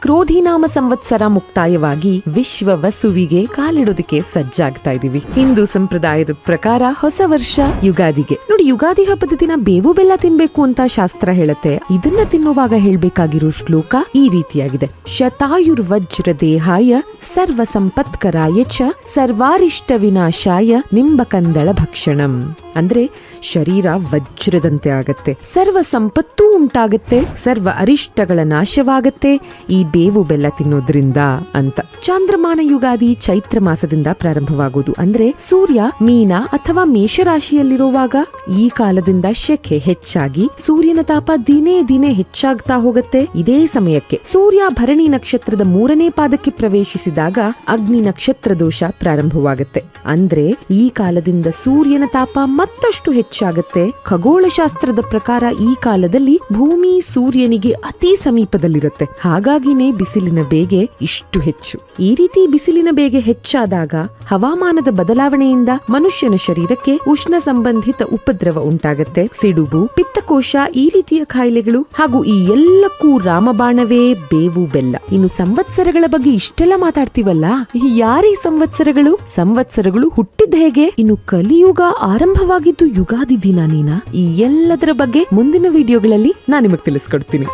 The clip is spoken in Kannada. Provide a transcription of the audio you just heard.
ಕ್ರೋಧಿನಾಮ ಸಂವತ್ಸರ ಮುಕ್ತಾಯವಾಗಿ ವಿಶ್ವ ವಸುವಿಗೆ ಕಾಲಿಡೋದಕ್ಕೆ ಸಜ್ಜಾಗ್ತಾ ಇದೀವಿ. ಹಿಂದೂ ಸಂಪ್ರದಾಯದ ಪ್ರಕಾರ ಹೊಸ ವರ್ಷ ಯುಗಾದಿಗೆ. ನೋಡಿ, ಯುಗಾದಿ ಹಬ್ಬದ ದಿನ ಬೇವು ಬೆಲ್ಲ ತಿನ್ಬೇಕು ಅಂತ ಶಾಸ್ತ್ರ ಹೇಳುತ್ತೆ. ಇದನ್ನ ತಿನ್ನುವಾಗ ಹೇಳ್ಬೇಕಾಗಿರೋ ಶ್ಲೋಕ ಈ ರೀತಿಯಾಗಿದೆ. ಶತಾಯುರ್ವಜ್ರ ದೇಹಾಯ ಸರ್ವ ಸಂಪತ್ಕರಾಯ ಚ ಸರ್ವಾರಿಷ್ಟ ವಿನಾಶಾಯ ನಿಂಬಕಂದಳ ಭಕ್ಷಣಂ. ಅಂದ್ರೆ ಶರೀರ ವಜ್ರದಂತೆ ಆಗತ್ತೆ. ಸರ್ವ ಸಂಪತ್ತೂ ಉಂಟಾಗತ್ತೆ. ಸರ್ವ ಅರಿಷ್ಟಗಳ ನಾಶವಾಗತ್ತೆ. ಈ ಬೇವು ಬೆಲ್ಲ ತಿನ್ನೋದ್ರಿಂದ ಅಂತ. ಚಾಂದ್ರಮಾನ ಯುಗಾದಿ ಚೈತ್ರ ಮಾಸದಿಂದ ಪ್ರಾರಂಭವಾಗುವುದು ಅಂದ್ರೆ ಸೂರ್ಯ, ಮೀನ ಅಥವಾ ಮೇಷರಾಶಿಯಲ್ಲಿರುವಾಗ ಈ ಕಾಲದಿಂದ ಶೆಖೆ ಹೆಚ್ಚಾಗಿ ಸೂರ್ಯನ ತಾಪ ದಿನೇ ದಿನೇ ಹೆಚ್ಚಾಗ್ತಾ ಹೋಗುತ್ತೆ. ಇದೇ ಸಮಯಕ್ಕೆ ಸೂರ್ಯ ಭರಣಿ ನಕ್ಷತ್ರದ ಮೂರನೇ ಪಾದಕ್ಕೆ ಪ್ರವೇಶಿಸಿದಾಗ ಅಗ್ನಿ ನಕ್ಷತ್ರ ದೋಷ ಪ್ರಾರಂಭವಾಗುತ್ತೆ. ಅಂದ್ರೆ ಈ ಕಾಲದಿಂದ ಸೂರ್ಯನ ತಾಪ ಮತ್ತಷ್ಟು ಹೆಚ್ಚಾಗುತ್ತೆ. ಖಗೋಳಶಾಸ್ತ್ರದ ಪ್ರಕಾರ ಈ ಕಾಲದಲ್ಲಿ ಭೂಮಿ ಸೂರ್ಯನಿಗೆ ಅತಿ ಸಮೀಪದಲ್ಲಿರುತ್ತೆ. ಹಾಗಾಗಿನೇ ಬಿಸಿಲಿನ ಬೇಗೆ ಇಷ್ಟು ಹೆಚ್ಚು. ಈ ರೀತಿ ಬಿಸಿಲಿನ ಬೇಗೆ ಹೆಚ್ಚಾದಾಗ ಹವಾಮಾನದ ಬದಲಾವಣೆಯಿಂದ ಮನುಷ್ಯನ ಶರೀರಕ್ಕೆ ಉಷ್ಣ ಸಂಬಂಧಿತ ಉಪದ್ರವ ಉಂಟಾಗತ್ತೆ. ಸಿಡುಬು, ಪಿತ್ತಕೋಶ ಈ ರೀತಿಯ ಕಾಯಿಲೆಗಳು ಹಾಗೂ ಈ ಎಲ್ಲಕ್ಕೂ ರಾಮಬಾಣವೇ ಬೇವು ಬೆಲ್ಲ. ಇನ್ನು ಸಂವತ್ಸರಗಳ ಬಗ್ಗೆ ಇಷ್ಟೆಲ್ಲ ಮಾತಾಡ್ತೀವಲ್ಲ? ಯಾರೀ ಸಂವತ್ಸರಗಳು? ಸಂವತ್ಸರಗಳು ಹುಟ್ಟಿದ್ದ ಹೇಗೆ? ಇನ್ನು ಕಲಿಯುಗ ಆರಂಭವಾಗಿದ್ದು ಯುಗಾದಿ ದಿನ ನೀನಾ? ಈ ಎಲ್ಲದರ ಬಗ್ಗೆ ಮುಂದಿನ ವಿಡಿಯೋಗಳಲ್ಲಿ ನಾನು ನಿಮಗೆ ತಿಳಿಸ್ಕೊಡ್ತೀನಿ.